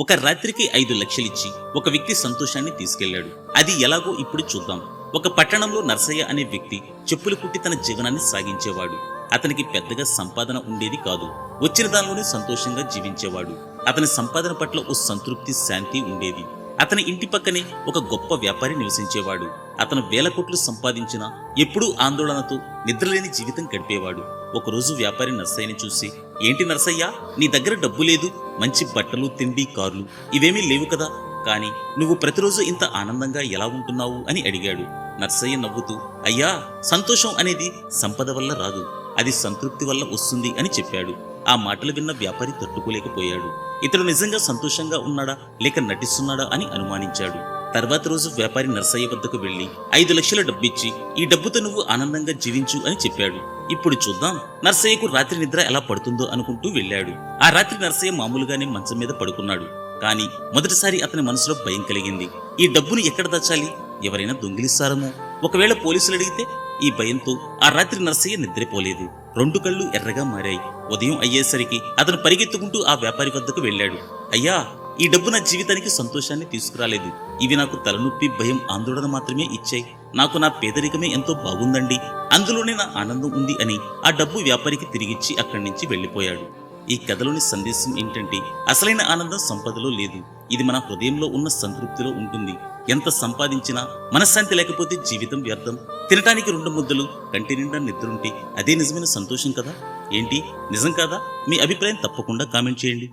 ఒక రాత్రికి ఐదు లక్షలిచ్చి ఒక వ్యక్తి సంతోషాన్ని తీసుకెళ్ళాడు అది ఎలాగో ఇప్పుడు చూద్దాం. ఒక పట్టణంలో నర్సయ్య అనే వ్యక్తి చెప్పులు కుట్టి తన జీవనాన్ని సాగించేవాడు. అతనికి పెద్దగా సంపాదన ఉండేది కాదు. వచ్చిన దానిలోనే సంతోషంగా జీవించేవాడు. అతని సంపాదన పట్ల ఓ సంతృప్తి శాంతి ఉండేది. అతని ఇంటి పక్కనే ఒక గొప్ప వ్యాపారి నివసించేవాడు. అతను వేల కోట్లు సంపాదించిన ఎప్పుడూ ఆందోళనతో నిద్రలేని జీవితం గడిపేవాడు. ఒకరోజు వ్యాపారి నర్సయ్యని చూసి ఏంటి నర్సయ్య నీ దగ్గర డబ్బు లేదు మంచి బట్టలు తిండి కార్లు ఇవేమీ లేవు కదా కానీ నువ్వు ప్రతిరోజు ఇంత ఆనందంగా ఎలా ఉంటున్నావు? అని అడిగాడు. నర్సయ్య నవ్వుతూ అయ్యా సంతోషం అనేది సంపద వల్ల రాదు అది సంతృప్తి వల్ల వస్తుంది అని చెప్పాడు. ఆ మాటలు విన్న వ్యాపారి తట్టుకోలేకపోయాడు. ఇతడు నిజంగా సంతోషంగా ఉన్నాడా? లేక నటిస్తున్నాడా? అని అనుమానించాడు. తర్వాత రోజు వ్యాపారి నర్సయ్య వద్దకు వెళ్ళి ఐదు లక్షల డబ్బిచ్చి ఈ డబ్బుతో నువ్వు ఆనందంగా జీవించు అని చెప్పాడు. ఇప్పుడు చూద్దాం. నర్సయ్యకు రాత్రి నిద్ర ఎలా పడుతుందో అనుకుంటూ వెళ్ళాడు. ఆ రాత్రి నర్సయ్య మామూలుగానే మంచం మీద పడుకున్నాడు. కానీ మొదటిసారి అతని మనసులో భయం కలిగింది. ఈ డబ్బుని ఎక్కడ దాచాలి? ఎవరైనా దొంగిలిస్తారమో. ఒకవేళ పోలీసులు అడిగితే ఈ భయంతో ఆ రాత్రి నర్సయ్య నిద్రపోలేదు. రెండు కళ్ళు ఎర్రగా మారాయి. ఉదయం అయ్యేసరికి అతను పరిగెత్తుకుంటూ ఆ వ్యాపారి వద్దకు వెళ్ళాడు. అయ్యా ఈ డబ్బు నా జీవితానికి సంతోషాన్ని తీసుకురాలేదు. ఇవి నాకు తలనొప్పి భయం ఆందోళన మాత్రమే ఇచ్చాయి. నాకు నా పేదరికమే ఎంతో బాగుందండి. అందులోనే నా ఆనందం ఉంది అని ఆ డబ్బు వ్యాపారికి తిరిగిచ్చి అక్కడి నుంచి వెళ్ళిపోయాడు. ఈ కథలోని సందేశం ఏంటంటే అసలైన ఆనందం సంపదలో లేదు. ఇది మన హృదయంలో ఉన్న సంతృప్తిలో ఉంటుంది. ఎంత సంపాదించినా మనశ్శాంతి లేకపోతే జీవితం వ్యర్థం. తినటానికి రెండు ముద్దలు కంటి నిండా నిద్రుంటే అదే నిజమైన సంతోషం కదా? ఏంటి? నిజం కాదా? మీ అభిప్రాయం తప్పకుండా కామెంట్ చేయండి.